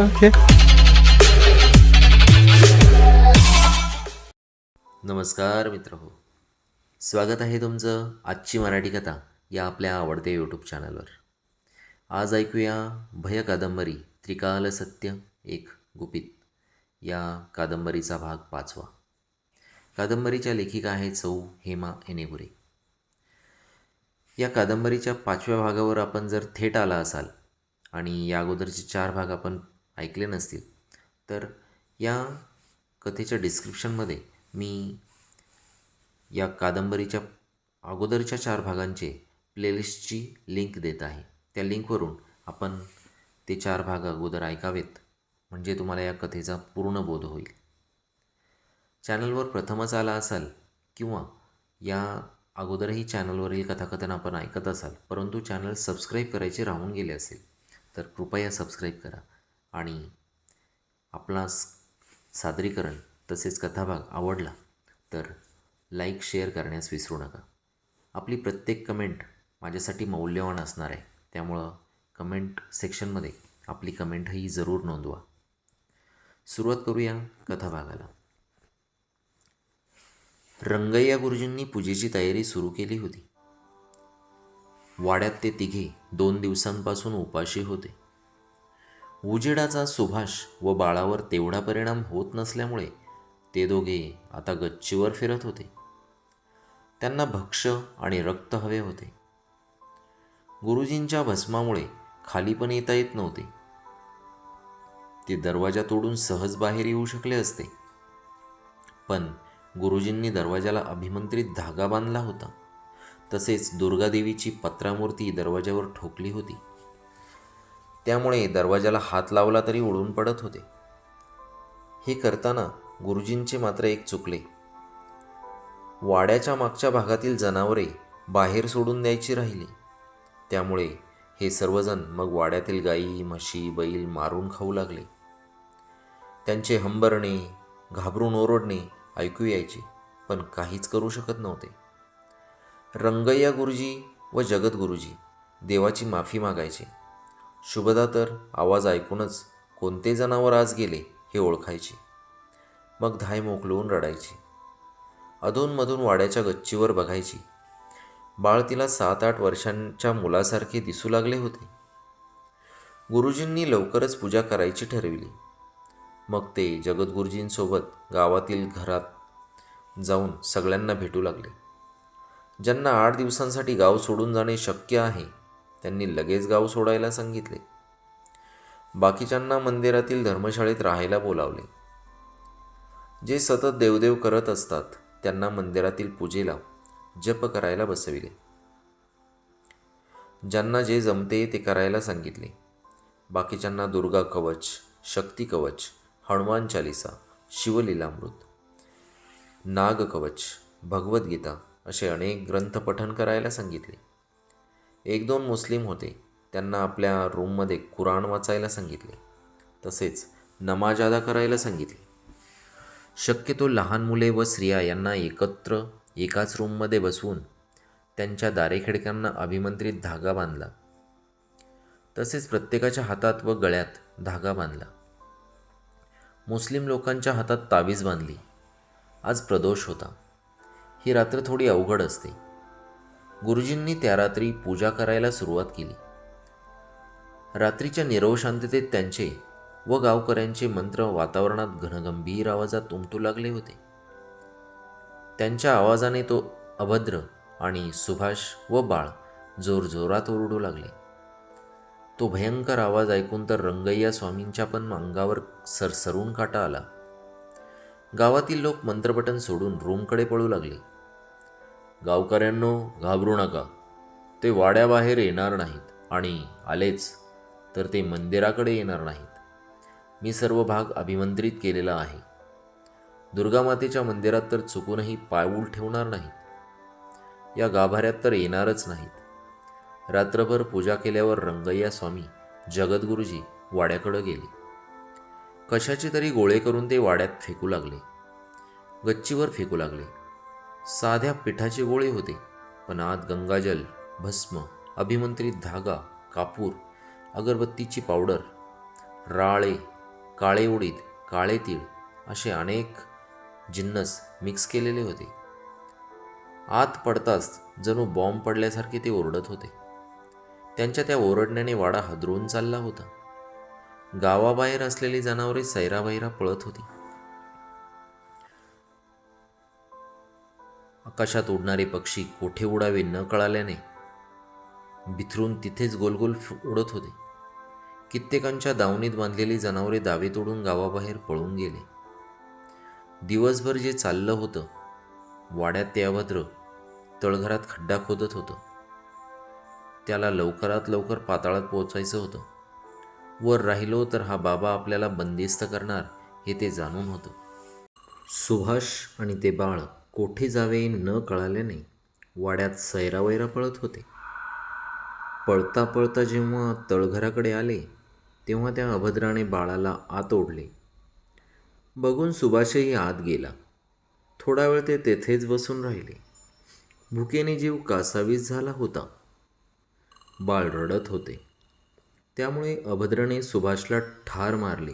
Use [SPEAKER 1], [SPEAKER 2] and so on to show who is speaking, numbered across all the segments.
[SPEAKER 1] Okay.
[SPEAKER 2] नमस्कार मित्र हो. स्वागत आहे तुमचं आजची मराठी कथा या आपल्या आवडत्या यूट्यूब चॅनलवर आज ऐकूया भय कादंबरी त्रिकाल सत्य एक गुपित. या कादंबरीचा भाग पाचवा. कादंबरीच्या लेखिका आहेत सौ हेमा एनेगुरे. या कादंबरीच्या पाचव्या भागावर आपण जर थेट आला असाल आणि या अगोदरचे चार भाग आपण ऐकले नसतील. तर या कथेच्या डिस्क्रिप्शनमध्ये मी या कादंबरीच्या अगोदरच्या चार भागांचे प्लेलिस्टची लिंक देत आहे. त्या लिंकवरून आपण ते चार भाग अगोदर ऐकावेत. म्हणजे तुम्हाला या कथेचा पूर्ण बोध होईल. चॅनलवर प्रथमच आला असाल किंवा या अगोदरही चॅनलवरील कथाकथन आपण ऐकत असाल परंतु चॅनल सबस्क्राईब करायचे राहून गेले असेल तर कृपया सबस्क्राईब करा. आणि आपला सादरीकरण तसेच कथाभाग आवडला तर लाईक शेअर करण्यास विसरू नका. आपली प्रत्येक कमेंट माझ्यासाठी मौल्यवान असणार आहे. त्यामुळं कमेंट सेक्शनमध्ये आपली कमेंटही जरूर नोंदवा. सुरुवात करूया कथाभागाला. रंगय्या गुरुजींनी पूजेची तयारी सुरू केली होती. वाड्यात ते तिघे दोन दिवसांपासून उपाशी होते. उजेडाचा सुभाष व बाळावर तेवढा परिणाम होत नसल्यामुळे ते दोघे आता गच्चीवर फिरत होते. त्यांना भक्ष आणि रक्त हवे होते. गुरुजींच्या भस्मामुळे खाली पण येता येत नव्हते. ते दरवाजा तोडून सहज बाहेर येऊ शकले असते. पण गुरुजींनी दरवाजाला अभिमंत्रित धागा बांधला होता. तसेच दुर्गादेवीची पत्रामूर्ती दरवाजावर ठोकली होती. त्यामुळे दरवाजाला हात लावला तरी उडून पडत होते. हे करताना गुरुजींचे मात्र एक चुकले. वाड्याच्या मागच्या भागातील जनावरे बाहेर सोडून द्यायची राहिली. त्यामुळे हे सर्वजण मग वाड्यातील गाई म्हशी बैल मारून खाऊ लागले. त्यांचे हंबरणे घाबरून ओरडणे ऐकू यायचे पण काहीच करू शकत नव्हते. रंगय्या गुरुजी व जगत गुरुजी देवाची माफी मागायचे. शुभदा तर आवाज ऐकूनच कोणते जनावर आज गेले हे ओळखायचे. मग धाय मोकलवून रडायची. अधूनमधून वाड्याच्या गच्चीवर बघायची. बाळ तिला सात आठ वर्षांच्या मुलासारखे दिसू लागले होते. गुरुजींनी लवकरच पूजा करायची ठरविली. मग ते जगद्गुरुजींसोबत गावातील घरात जाऊन सगळ्यांना भेटू लागले. ज्यांना आठ दिवसांसाठी गाव सोडून जाणे शक्य आहे त्यांनी लगेच गाव सोडायला सांगितले. बाकीच्यांना मंदिरातील धर्मशाळेत राहायला बोलावले. जे सतत देवदेव करत असतात त्यांना मंदिरातील पूजेला जप करायला बसविले. ज्यांना जे जमते ते करायला सांगितले. बाकीच्यांना दुर्गा कवच शक्ती कवच हनुमान चालिसा शिवलीलामृत नाग कवच भगवद्गीता असे अनेक ग्रंथ पठण करायला सांगितले. एक दोन मुस्लिम होते. त्यांना आपल्या रूममध्ये कुराण वाचायला सांगितले. तसेच नमाज अदा करायला सांगितले. शक्यतो लहान मुले व स्त्रिया यांना एकत्र एकाच रूममध्ये बसवून त्यांच्या दारेखिडक्यांना अभिमंत्रित धागा बांधला. तसेच प्रत्येकाच्या हातात व गळ्यात धागा बांधला. मुस्लिम लोकांच्या हातात तावीज बांधली. आज प्रदोष होता. ही रात्र थोडी अवघड असते. गुरुजींनी त्या रात्री पूजा करायला सुरुवात केली. रात्रीच्या निरव शांततेत त्यांचे व गावकऱ्यांचे मंत्र वातावरणात घनगंभीर आवाजात उमटू लागले होते. त्यांच्या आवाजाने तो अभद्र आणि सुभाष व बाळ जोरजोरात ओरडू लागले. तो भयंकर आवाज ऐकून तर रंगय्या स्वामींच्या पण अंगावर सरसरून काटा आला. गावातील लोक मंत्रपटन सोडून रूमकडे पळू लागले. गावकऱ्यांनो घाबरू नका. ते वाड्याबाहेर येणार नाहीत आणि आलेच तर ते मंदिराकडे येणार नाहीत. मी सर्व भाग अभिमंत्रित केलेला आहे. दुर्गामातेच्या मंदिरात तर चुकूनही पायऊल ठेवणार नाहीत. या गाभाऱ्यात तर येणारच नाहीत. रात्रभर पूजा केल्यावर रंगय्या स्वामी जगद्गुरुजी वाड्याकडं गेले. कशाचे तरी गोळे करून ते वाड्यात फेकू लागले. गच्चीवर फेकू लागले. साध्या पिठाचे गोळे होते. पण आत गंगाजल भस्म अभिमंत्रित धागा कापूर अगरबत्तीची पावडर राळे काळे उडीद काळे तीळ असे अनेक जिन्नस मिक्स केलेले होते. आत पडताच जणू बॉम्ब पडल्यासारखे ते ओरडत होते. त्यांच्या त्या ओरडण्याने वाडा हादरून चालला होता. गावाबाहेर असलेली जनावरे सैराबैरा पळत होती. आकाशात उडणारे पक्षी कोठे उडावे न कळाल्याने बिथरून तिथेच गोलगोल उडत होते. कित्येकांच्या दावणीत बांधलेली जनावरे दावे तोडून गावाबाहेर पळून गेले. दिवसभर जे चाललं होतं वाड्यात ते अभद्र तळघरात खड्डा खोदत होतं. त्याला लवकरात लवकर पाताळात पोचायचं होतं. वर राहिलो तर हा बाबा आपल्याला बंदिस्त करणार हे ते जाणून होतं. सुभाष आणि ते बाळ कोठे जावे न कळाल्याने वाड्यात सैरावैरा पळत होते. पळता पळता जेव्हा तळघराकडे आले तेव्हा त्या अभद्राने बाळाला आत ओढले. बघून सुभाषही आत गेला. थोडा वेळ ते तेथेच बसून राहिले. भुकेने जीव कासावीस झाला होता. बाळ रडत होते. त्यामुळे अभद्रने सुभाषला ठार मारले.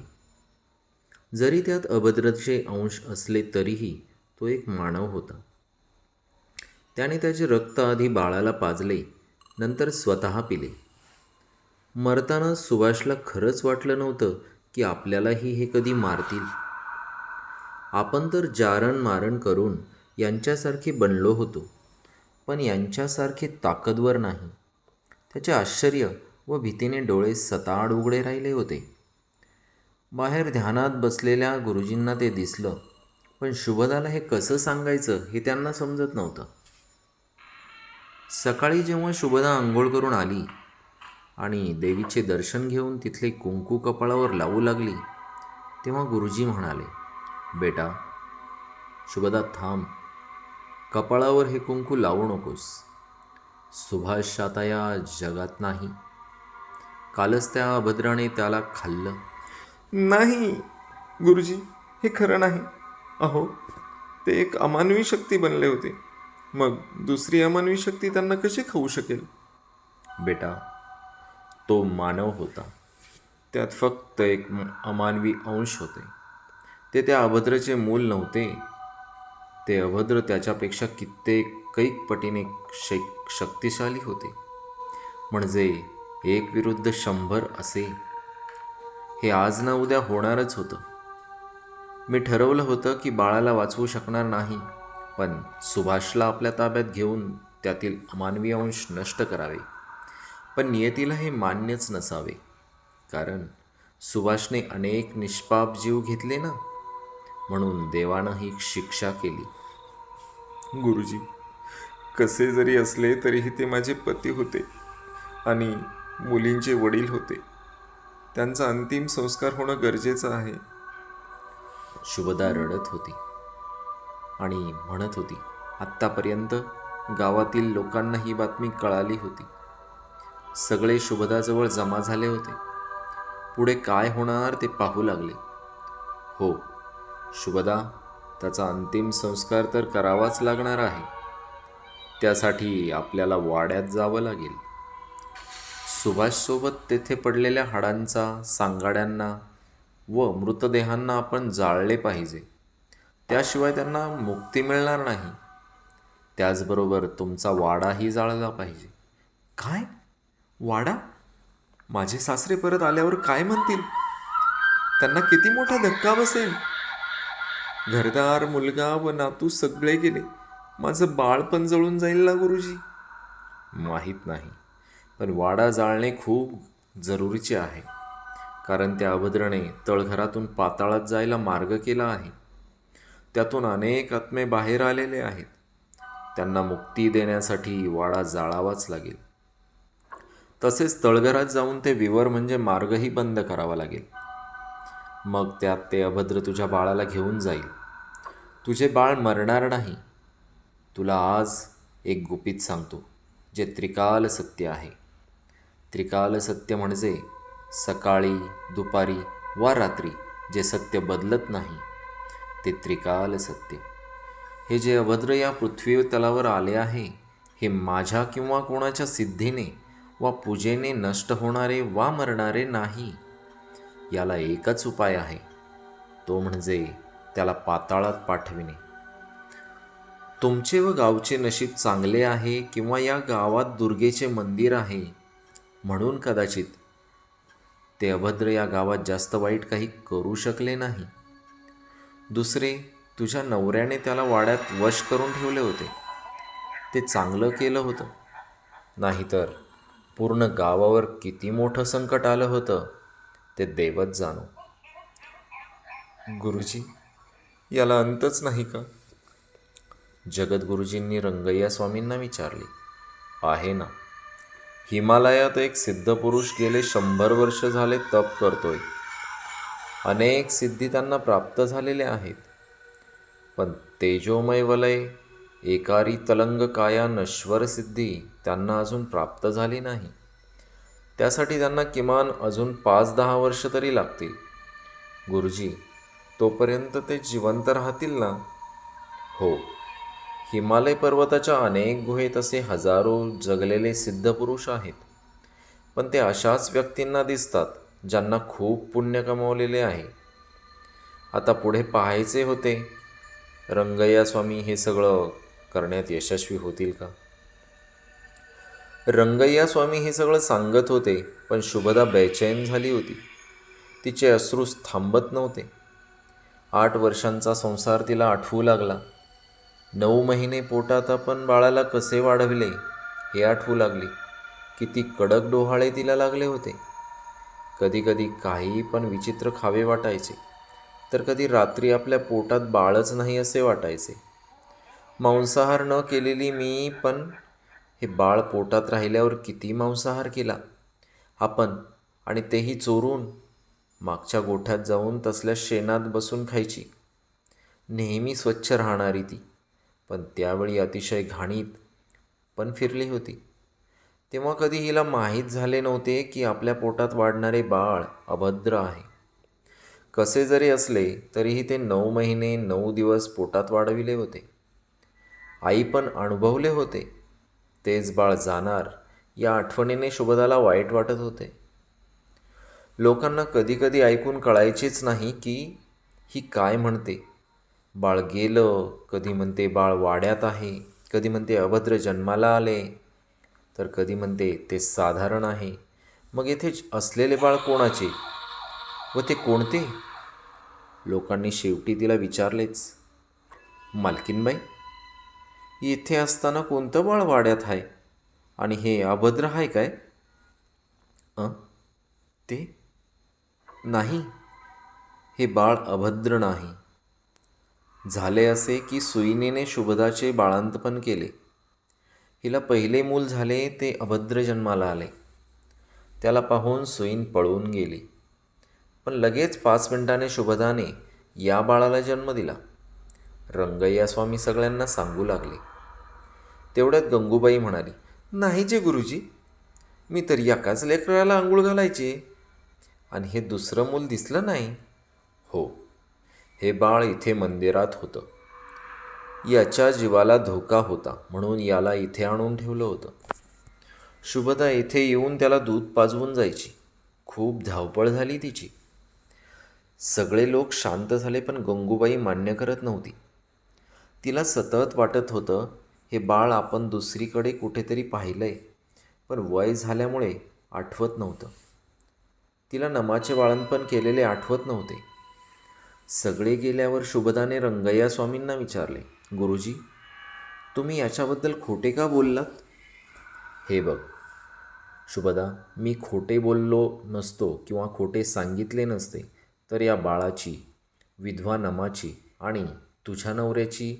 [SPEAKER 2] जरी त्यात अभद्रचे अंश असले तरीही तो एक मानव होता. त्याने त्याचे रक्त आधी बाळाला पाजले नंतर स्वतः पिले. मरताना सुभाषला खरंच वाटलं नव्हतं की आपल्यालाही हे कधी मारतील. आपण तर जारण मारण करून यांच्यासारखे बनलो होतो पण यांच्यासारखे ताकदवर नाही. त्याचे आश्चर्य व भीतीने डोळे सताड उघडे राहिले होते. बाहेर ध्यानात बसलेल्या गुरुजींना ते दिसलं. पण शुभदाला हे कसं सांगायचं हे त्यांना समजत नव्हतं. सकाळी जेव्हा शुभदा आंघोळ करून आली आणि देवीचे दर्शन घेऊन तिथले कुंकू कपाळावर लावू लागली तेव्हा गुरुजी म्हणाले बेटा शुभदा थांब. कपाळावर हे कुंकू लावू नकोस. सुभाष आता या जगात नाही. कालच त्या अभद्राने त्याला खाल्लं.
[SPEAKER 1] नाही गुरुजी हे खरं नाही. अहो ते एक अमानवी शक्ती बनले होते. मग दुसरी अमानवी शक्ती त्यांना कशी खाऊ शकेल?
[SPEAKER 2] बेटा तो मानव होता.
[SPEAKER 1] त्यात फक्त एक
[SPEAKER 2] अमानवी अंश होते. ते त्या अभद्रचे मूल नव्हते. ते अभद्र त्याच्यापेक्षा कित्येक कैक पटीने शैक शक्तिशाली होते. म्हणजे एक विरुद्ध शंभर असे. हे आज ना उद्या होणारच होतं. मी ठरवलं होतं की बाळाला वाचवू शकणार नाही पण सुभाषला आपल्या ताब्यात घेऊन त्यातील अमानवी अंश नष्ट करावे. पण नियतीला हे मान्यच नसावे. कारण सुभाषने अनेक निष्पाप जीव घेतले ना? म्हणून देवानं ही शिक्षा केली.
[SPEAKER 1] गुरुजी कसे जरी असले तरीही ते माझे पती होते आणि मुलींचे वडील होते. त्यांचा अंतिम संस्कार होणं गरजेचं आहे.
[SPEAKER 2] शुभदा रडत होती आणि म्हणत होती आत्तापर्यंत गावातील लोकांना ही बातमी कळाली होती. सगळे शुभदाजवळ जमा झाले होते. पुढे काय होणार ते पाहू लागले. हो शुभदा त्याचा अंतिम संस्कार तर करावाच लागणार आहे. त्यासाठी आपल्याला वाड्यात जावं लागेल. सुभाषसोबत तेथे पडलेल्या हाडांचा सांगाड्यांना व मृतदेहांना आपण जाळले पाहिजे. त्याशिवाय त्यांना मुक्ती मिळणार नाही. त्याचबरोबर तुमचा वाडाही जाळला पाहिजे.
[SPEAKER 1] काय? वाडा? माझे सासरे परत आल्यावर काय म्हणतील? त्यांना किती मोठा धक्का बसेल? घरदार मुलगा व नातू सगळे गेले. माझं बाळ पण जळून जाईल ना गुरुजी?
[SPEAKER 2] माहीत नाही. पण वाडा जाळणे खूप जरुरीचे आहे. कारण त्या अभद्रने तळघरातून पाताळात जायला मार्ग केला आहे. त्यातून अनेक आत्मे बाहेर आलेले आहेत. त्यांना मुक्ती देण्यासाठी वाडा जाळावाच लागेल. तसेच तळघरात जाऊन ते विवर म्हणजे मार्गही बंद करावा लागेल. मग त्यात ते अभद्र तुझ्या बाळाला घेऊन जाईल. तुझे बाळ मरणार नाही. तुला आज एक गुपित सांगतो जे त्रिकाल सत्य आहे. त्रिकाल सत्य म्हणजे सकाळी दुपारी वा रात्री जे सत्य बदलत नाही ते त्रिकाल सत्य. हे जे अभद्र या पृथ्वी तलावर आले आहे हे माझ्या किंवा कोणाच्या सिद्धीने वा पूजेने नष्ट होणारे वा मरणारे नाही.
[SPEAKER 3] याला एकच उपाय आहे तो म्हणजे त्याला पाताळात पाठविणे.
[SPEAKER 2] तुमचे व गावचे नशीब चांगले आहे किंवा या गावात दुर्गेचे मंदिर आहे
[SPEAKER 3] म्हणून कदाचित ते अभद्र या गावात जास्त वाईट काही करू शकले नाही.
[SPEAKER 2] दुसरे तुझ्या नवऱ्याने त्याला वाड्यात वश करून ठेवले होते. ते चांगलं केलं होतं.
[SPEAKER 3] नाहीतर पूर्ण गावावर किती मोठं संकट आलं होतं ते देवच जाणो.
[SPEAKER 2] गुरुजी याला अंतच नाही का?
[SPEAKER 3] जगद्गुरुजींनी रंगय्या स्वामींना विचारले.
[SPEAKER 2] आहे ना. हिमालयात एक सिद्धपुरुष गेले शंभर वर्ष झाले तप करतोय. अनेक सिद्धी त्यांना प्राप्त झालेल्या आहेत. पण तेजोमय वलय एकारी तलंग काया नश्वर सिद्धी त्यांना अजून प्राप्त झाली नाही. त्यासाठी त्यांना किमान अजून पाच दहा वर्ष तरी लागतील. गुरुजी तोपर्यंत ते जिवंत राहतील ना? हो. हिमालय पर्वताच्या अनेक गुहेत असे हजारो जगलेले सिद्ध पुरुष आहेत. पण ते अशाच व्यक्तींना दिसतात ज्यांना खूप पुण्य कमावलेले आहे. आता पुढे पाहायचे होते रंगय्या स्वामी हे सगळं करण्यात यशस्वी होतील का? रंगय्या स्वामी हे सगळं सांगत होते पण शुभदा बेचैन झाली होती. तिचे अश्रूस थांबत नव्हते. आठ वर्षांचा संसार तिला आठवू लागला. नऊ महिने पोटात आपण बाळाला कसे वाढविले हे आठवू लागले. किती कडक डोहाळे तिला लागले होते. कधीकधी काही पण विचित्र खावे वाटायचे. तर कधी रात्री आपल्या पोटात बाळच नाही असे वाटायचे. मांसाहार न केलेली मी पण हे बाळ पोटात राहिल्यावर किती मांसाहार केला. आपण आणि तेही चोरून मागच्या गोठ्यात जाऊन तसल्या शेणात बसून खायची. नेहमी स्वच्छ राहणारी ती. पण त्यावेळी अतिशय घाणीत पण फिरली होती. तेव्हा कधी हिला माहीत झाले नव्हते की आपल्या पोटात वाढणारे बाळ अभद्र आहे. कसे जरी असले तरीही ते नऊ महिने नऊ दिवस पोटात वाढविले होते. आई पण अनुभवले होते. तेच बाळ जाणार या आठवणीने शुभदाला वाईट वाटत होते. लोकांना कधीकधी ऐकून कळायचेच नाही की ही काय म्हणते. बाळ गेलं कधी म्हणते बाळ वाड्यात आहे कधी म्हणते अभद्र जन्माला आले तर कधी म्हणते ते साधारण आहे. मग येथे असलेले बाळ कोणाचे? व ते कोणते? लोकांनी शेवटी तिला विचारलेच. मालकीनबाई येथे असताना कोणतं बाळ वाड्यात आहे? आणि हे अभद्र आहे काय? ते? नाही. हे बाळ अभद्र नाही. झाले असे की सुईनेने शुभदाचे बाळांतपण केले. हिला पहिले मूल झाले ते अभद्र जन्माला आले. त्याला पाहून सुईन पळून गेली. पण लगेच पाच मिनिटाने शुभदाने या बाळाला जन्म दिला. रंगय्या स्वामी सगळ्यांना सांगू लागले. तेवढ्यात गंगूबाई म्हणाली नाही जे गुरुजी मी तर एकाच लेकराला आंघोळ घालायचे. आणि हे दुसरं मूल दिसलं नाही. हो हे बाळ इथे मंदिरात होतं. याच्या जीवाला धोका होता म्हणून याला इथे आणून ठेवलं होतं. शुभदा इथे येऊन त्याला दूध पाजवून जायची. खूप धावपळ झाली तिची. सगळे लोक शांत झाले पण गंगूबाई मान्य करत नव्हती. तिला सतत वाटत होतं हे बाळ आपण दुसरीकडे कुठेतरी पाहिलंय पण वय झाल्यामुळे आठवत नव्हतं. तिला नमाचे बाळणपण केलेले आठवत नव्हते. सगळे गेल्यावर शुभदाने रंगय्या स्वामींना विचारले गुरुजी तुम्ही याच्याबद्दल खोटे का बोललात? हे बघ शुभदा मी खोटे बोललो नसतो किंवा खोटे सांगितले नसते तर या बाळाची विधवा नमाची आणि तुझ्या नवऱ्याची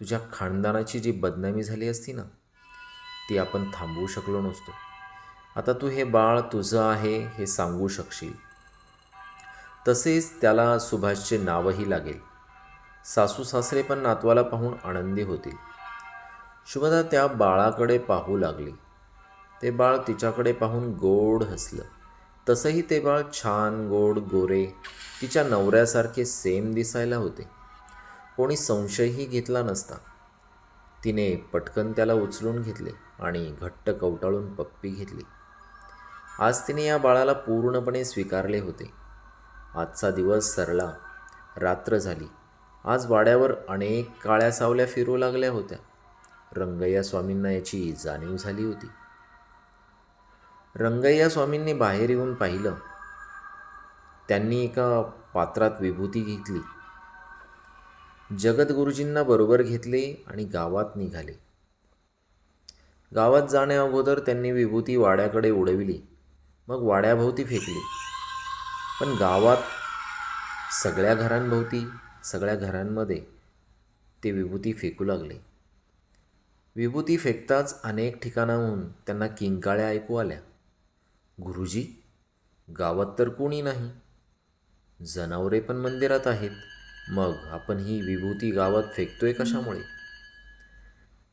[SPEAKER 2] तुझ्या खानदानाची जी बदनामी झाली असती ना ती आपण थांबवू शकलो नसतो. आता तू हे बाळ तुझं आहे हे सांगू शकशील. तसेच त्याला सुभाषचे नावही लागेल. सासू सासरे पण नातवाला पाहून आनंदी होतील. शुभदा त्या बाळाकडे पाहू लागली. ते बाळ तिच्याकडे पाहून गोड हसलं. तसंही ते बाळ छान गोड गोरे तिच्या नवऱ्यासारखे सेम दिसायला होते. कोणी संशयही घेतला नसता. तिने पटकन त्याला उचलून घेतले आणि घट्ट कवटाळून पप्पी घेतली. आज तिने या बाळाला पूर्णपणे स्वीकारले होते. आजचा दिवस सरला. रात्र झाली. आज वाड्यावर अनेक काळ्या सावल्या फिरू लागल्या होत्या. रंगय्या स्वामींना याची जाणीव झाली होती. रंगय्या स्वामींनी बाहेर येऊन पाहिलं. त्यांनी एका पात्रात विभूती घेतली. जगद्गुरुजींना बरोबर घेतले आणि गावात निघाले. गावात जाण्याअगोदर त्यांनी विभूती वाड्याकडे उडविली. मग वाड्याभोवती फेकली. पण गावात सगळ्या घरांभोवती सगळ्या घरांमध्ये ते विभूती फेकू लागले. विभूती फेकताच अनेक ठिकाणाहून त्यांना किंकाळ्या ऐकू आल्या. गुरुजी गावात तर कोणी नाही. जनावरे पण मंदिरात आहेत. मग आपण ही विभूती गावात फेकतोय कशामुळे?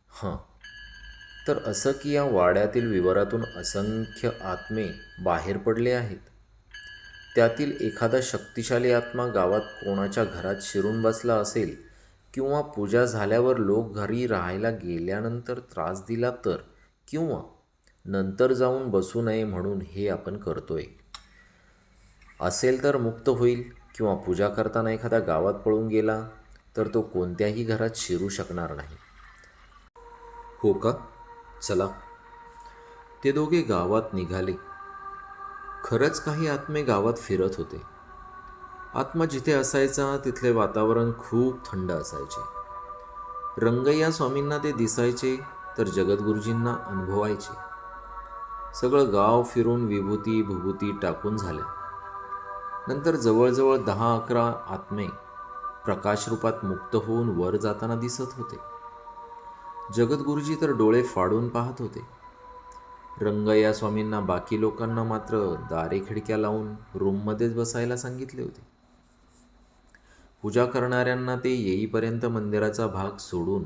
[SPEAKER 2] हां तर असं की या वाड्यातील विवरातून असंख्य आत्मे बाहेर पडले आहेत. त्यातील एखादा शक्तिशाली आत्मा गावात कोणाच्या घरात शिरून बसला असेल किंवा पूजा झाल्यावर लोक घरी राहायला गेल्यानंतर त्रास दिला तर किंवा नंतर जाऊन बसू नये म्हणून हे आपण करतोय. असेल तर मुक्त होईल किंवा पूजा करताना एखादा गावात पळून गेला तर तो कोणत्याही घरात शिरू शकणार नाही. हो का? चला. ते दोघे गावात निघाले. खरंच काही आत्मे गावात फिरत होते. आत्मा जिथे असायचा तिथले वातावरण खूप थंड असायचे. रंगय्या स्वामींना ते दिसायचे तर जगद्गुरुजींना अनुभवायचे. सगळं गाव फिरून विभूती भुभूती टाकून झाल्या नंतर जवळजवळ दहा अकरा आत्मे प्रकाशरूपात मुक्त होऊन वर जाताना दिसत होते. जगद्गुरुजी तर डोळे फाडून पाहत होते. रंगय्या स्वामींना बाकी लोकांना मात्र दारे खिडक्या लावून रूममध्येच बसायला सांगितले होते. पूजा करणाऱ्यांना ते येईपर्यंत मंदिराचा भाग सोडून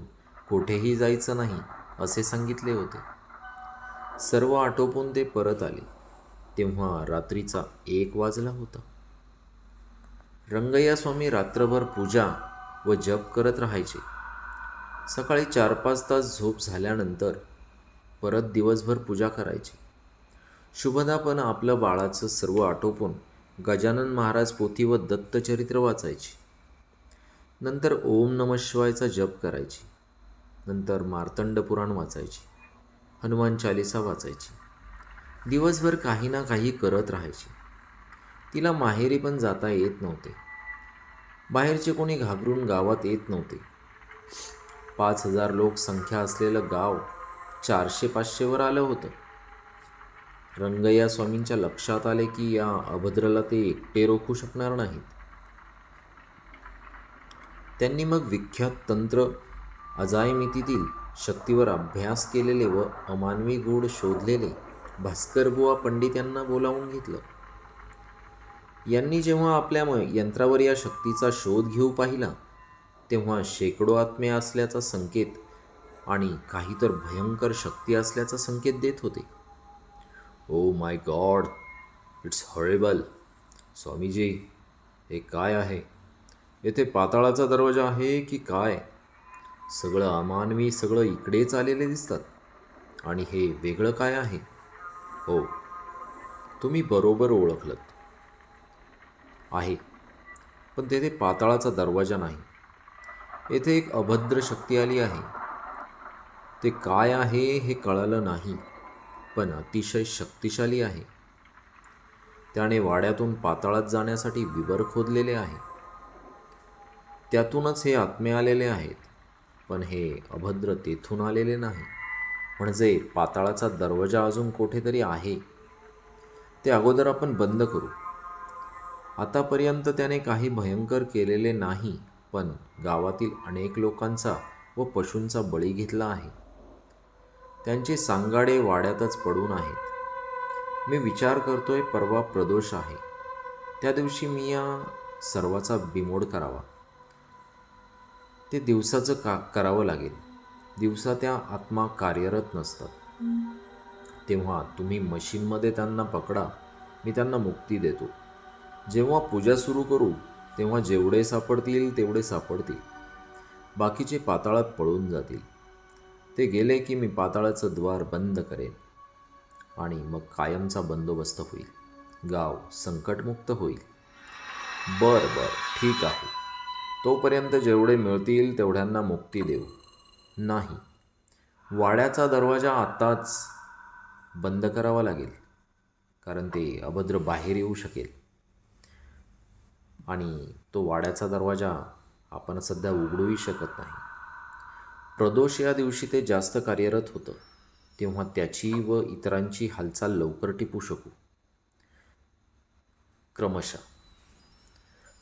[SPEAKER 2] कुठेही जायचं नाही असे सांगितले होते. सर्व आटोपून ते परत आले. तेव्हा रात्रीचा एक वाजला होता. रंगय्या स्वामी रात्रभर पूजा व जप करत राहायचे. सकाळी चार पाच तास झोप झाल्यानंतर परत दिवसभर पूजा करायची. शुभदापण आपलं बाळाचं सर्व आटोपून गजानन महाराज पोथी व दत्तचरित्र वाचायची. नंतर ओम नम शिवायचा जप करायची. नंतर मार्तंड पुराण वाचायची. हनुमान चालिसा वाचायची. दिवसभर काही ना काही करत राहायची. तिला माहेरी पण जाता येत नव्हते. बाहेरचे कोणी घाबरून गावात येत नव्हते. पाच हजार लोक संख्या असलेलं गाव चारशे पाचशेवर आलं होतं. रंगय्या स्वामींच्या लक्षात आले की या अभद्रला ते एकटे रोखू शकणार नाहीत. त्यांनी मग विख्यात तंत्र अजायमितीतील शक्तीवर अभ्यास केलेले व अमानवी गूढ शोधलेले भास्करबुवा पंडित यांना बोलावून घेतलं. यांनी जेव्हा आपल्या यंत्रावर या शक्तीचा शोध घेऊ पाहिला तेव्हा शेकडो आत्म्या असल्याचा संकेत आणि काही तर भयंकर शक्ती असल्याचा संकेत देत होते. ओ my god it's horrible Swamiji हे काय आहे? येथे पाताळाचा दरवाजा आहे की काय? सगळं अमानवी सगळं इकडेच आलेले दिसतात. आणि हे वेगळं काय आहे? हो तुम्ही बरोबर ओळखलत. आहे पण तेथे पाताळाचा दरवाजा नाही. येथे एक अभद्र शक्ती आली आहे. ते काय आहे हे कळालं नाही पण अतिशय शक्तिशाली आहे. त्याने वाड्यातून पाताळात जाण्यासाठी विवर खोदलेले आहे. त्यातूनच हे आत्मे आलेले आहेत पण हे अभद्र तेथून आलेले नाही. म्हणजे पाताळाचा दरवाजा अजून कुठेतरी आहे. ते अगोदर आपण बंद करू. आतापर्यंत त्याने काही भयंकर केलेले नाही पण गावातील अनेक लोकांचा व पशूंचा बळी घेतला आहे. त्यांचे सांगाडे वाड्यातच पडून आहेत. मी विचार करतोय परवा प्रदोष आहे. त्या दिवशी मी या सर्वाचा बिमोड करावा. ते दिवसाचं का करावं लागेल. दिवसा त्या आत्मा कार्यरत नसतात. तेव्हा तुम्ही मशीनमध्ये त्यांना पकडा मी त्यांना मुक्ती देतो. जेव्हा पूजा सुरू करू तेव्हा जेवढे सापडतील तेवढे सापडतील. बाकीचे पाताळात पळून जातील. ते गेले की मी पाताळाचं द्वार बंद करेन आणि मग कायमचा बंदोबस्त होईल. गाव संकटमुक्त होईल. बरं बरं ठीक आहे. तोपर्यंत जेवढे मिळतील तेवढ्यांना मुक्ती देऊ. नाही. वाड्याचा दरवाजा आत्ताच बंद करावा लागेल कारण ते अभद्र बाहेर येऊ शकेल. आणि तो वाड्याचा दरवाजा आपण सध्या उघडूही शकत नाही. प्रदोष या दिवशी ते जास्त कार्यरत होतं. तेव्हा त्याची व इतरांची हालचाल लवकर टिपू शकू. क्रमशः.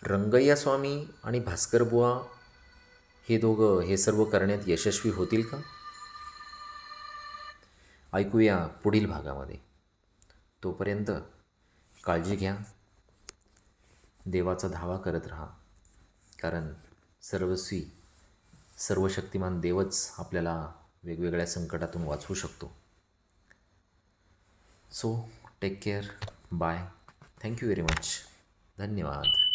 [SPEAKER 2] रंगय्या स्वामी आणि भास्करबुवा हे दोघं हे सर्व करण्यात यशस्वी होतील का? ऐकूया पुढील भागामध्ये. तोपर्यंत काळजी घ्या. देवाचा धावा करत राहा. कारण सर्वस्वी सर्वशक्तिमान देवच आपल्याला वेगवेगळ्या संकटातून वाचवू शकतो. So take care bye thank you very much धन्यवाद.